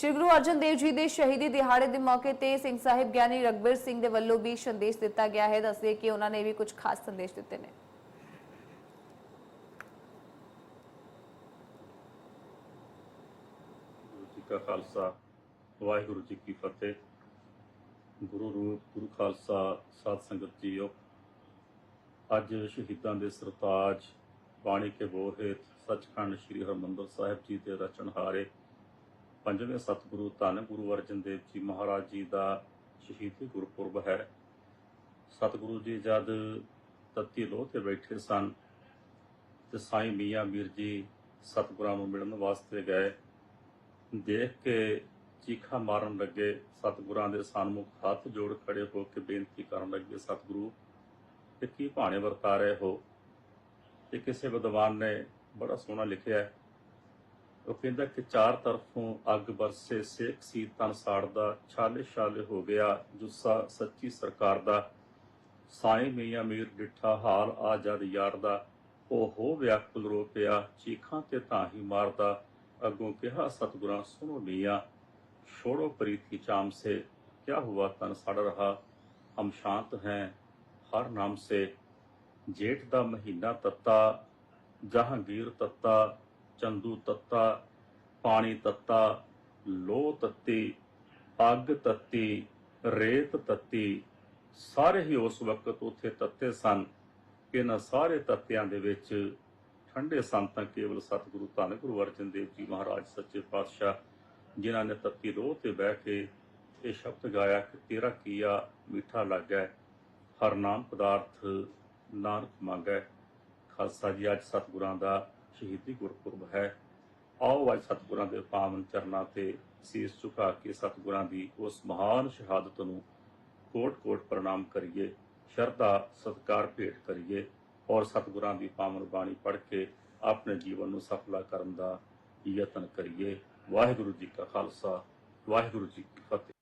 ਸ਼੍ਰੀ ਗੁਰੂ ਅਰਜਨ ਦੇਵ ਜੀ ਦੇ ਸ਼ਹੀਦੀ ਦਿਹਾੜੇ ਦੇ ਮੌਕੇ ਤੇ ਸਿੰਘ ਸਾਹਿਬ ਗਿਆਨੀ ਰਗਬੀਰ ਸਿੰਘ ਦੇ ਵੱਲੋਂ ਵੀ ਸੰਦੇਸ਼ ਦਿੱਤਾ ਗਿਆ ਹੈ। ਦੱਸਦੇ ਕਿ ਉਹਨਾਂ ਨੇ ਵੀ ਕੁਝ ਖਾਸ ਸੰਦੇਸ਼ ਦਿੱਤੇ ਨੇ। ਕਾ ਖਾਲਸਾ, ਵਾਹਿਗੁਰੂ ਜੀ ਕੀ ਫਤਿਹ। ਗੁਰੂ ਰੂਪ, ਗੁਰੂ ਖਾਲਸਾ, ਸਾਧ ਸੰਗਤ ਜੀਓ, ਅੱਜ ਸ਼ਹੀਦਾਂ ਦੇ ਸਰਤਾਜ, ਬਾਣੀ ਕੇ ਬੋਹਿਤ ਸੱਚਖੰਡ ਸ੍ਰੀ ਹਰਮੰਦਰ ਸਾਹਿਬ ਜੀ ਦੇ ਰਚਨਹਾਰੇ ਪੰਜਵੇਂ ਸਤਿਗੁਰੂ ਧੰਨ ਗੁਰੂ ਅਰਜਨ ਦੇਵ ਜੀ ਮਹਾਰਾਜ ਜੀ ਦਾ ਸ਼ਹੀਦੀ ਗੁਰਪੁਰਬ ਹੈ। ਸਤਿਗੁਰੂ ਜੀ ਜਦ ਤੱਤੀ ਲੋਹ ਤੇ ਬੈਠੇ ਸਨ ਤੇ ਸਾਈਂ ਮੀਆਂ ਮੀਰ ਜੀ ਸਤਿਗੁਰਾਂ ਨੂੰ ਮਿਲਣ ਵਾਸਤੇ ਗਏ, ਦੇਖ ਕੇ ਚੀਖਾ ਮਾਰਨ ਲੱਗੇ, ਸਤਿਗੁਰਾਂ ਦੇ ਸਨਮੁਖ ਹੱਥ ਜੋੜ ਖੜੇ ਹੋ ਕੇ ਬੇਨਤੀ ਕਰਨ ਲੱਗੇ, ਸਤਿਗੁਰੂ ਕਿ ਕੀ ਭਾਣੇ ਵਰਤਾ ਰਹੇ ਹੋ? ਤੇ ਕਿਸੇ ਵਿਦਵਾਨ ਨੇ ਬੜਾ ਸੋਹਣਾ ਲਿਖਿਆ ਉਹ ਕਹਿੰਦਾ ਕਿ ਚਾਰ ਤਰਫੋਂ ਅੱਗ ਵਰਸੇ ਸੇਖ ਸੀ, ਤਨ ਸਾੜਦਾ, ਛਾਲੇ ਛਾਲੇ ਹੋ ਗਿਆ, ਜੁੱਸਾ ਸੱਚੀ ਸਰਕਾਰ ਦਾ। ਸਾਏ ਮੀਆਂ ਮੀਰ ਡਿੱਠਾ ਹਾਲ ਆ ਜਦ ਯਾਰ ਦਾ। ਉਹ ਹੋ ਵਿਆਕੁਲ ਰੋ ਪਿਆ, ਚੀਖਾਂ ਤੇ ਤਾਹੀ ਮਾਰਦਾ। ਅੱਗੋਂ ਕਿਹਾ, ਸਤਗੁਰਾਂ, ਸੁਣੋ ਮੀਆਂ, ਛੋੜੋ ਪ੍ਰੀਤੀ ਚਾਮ ਸੇ, ਕਿਆ ਹੁਆ ਤਨ ਸੜ ਰਹਾ? ਹਮ ਸ਼ਾਂਤ ਹੈ, ਹਰ ਨਾਮ ਸੇ। ਜੇਠ ਦਾ ਮਹੀਨਾ ਤੱਤਾ, ਜਹਾਂਗੀਰ ਤੱਤਾ ਚੰਦੂ ਤੱਤਾ, ਪਾਣੀ ਤੱਤਾ ਲੋ ਤੱਤੀ, ਅੱਗ ਤੱਤੀ, ਰੇਤ ਤੱਤੀ, ਸਾਰੇ ਹੀ ਉਸ ਵਕਤ ਉੱਥੇ ਤੱਤੇ ਸਨ। ਇਹਨਾਂ ਸਾਰੇ ਤੱਤਿਆਂ ਦੇ ਵਿੱਚ ਠੰਡੇ ਸੰਤਾਂ ਕੇਵਲ ਸਤਿਗੁਰੂ ਧੰਨ ਗੁਰੂ ਅਰਜਨ ਦੇਵ ਜੀ ਮਹਾਰਾਜ, ਸੱਚੇ ਪਾਤਸ਼ਾਹ, ਜਿਨ੍ਹਾਂ ਨੇ ਤੱਤੀ ਰੋਹ ਤੇ ਬਹਿ ਕੇ ਇਹ ਸ਼ਬਦ ਗਾਇਆ ਕਿ ਤੇਰਾ ਕੀਆ ਮਿੱਠਾ ਲੱਗੈ, ਹਰ ਨਾਮ ਪਦਾਰਥ ਨਾਨਕ ਮੰਗੈ। ਖਾਲਸਾ ਜੀ, ਅੱਜ ਸਤਿਗੁਰਾਂ ਦਾ ਸ਼ਹੀਦੀ ਗੁਰਪੁਰਬ ਹੈ। ਆਓ ਅੱਜ ਸਤਿਗੁਰਾਂ ਦੇ ਪਾਵਨ ਚਰਨਾਂ ਤੇ ਸੀਸ ਝੁਕਾ ਕੇ ਸਤਿਗੁਰਾਂ ਦੀ ਉਸ ਮਹਾਨ ਸ਼ਹਾਦਤ ਨੂੰ ਕੋਟ-ਕੋਟ ਪ੍ਰਣਾਮ ਕਰੀਏ, ਸ਼ਰਧਾ, ਸਤਕਾਰ ਭੇਟ ਕਰੀਏ ਔਰ ਸਤਿਗੁਰਾਂ ਦੀ ਪਾਵਨ ਬਾਣੀ ਪੜ੍ਹ ਕੇ ਆਪਣੇ ਜੀਵਨ ਨੂੰ ਸਫਲਾ ਕਰਨ ਦਾ ਯਤਨ ਕਰੀਏ। ਵਾਹਿਗੁਰੂ ਜੀ ਕਾ ਖਾਲਸਾ, ਵਾਹਿਗੁਰੂ ਜੀ ਕੀ ਫਤਿਹ।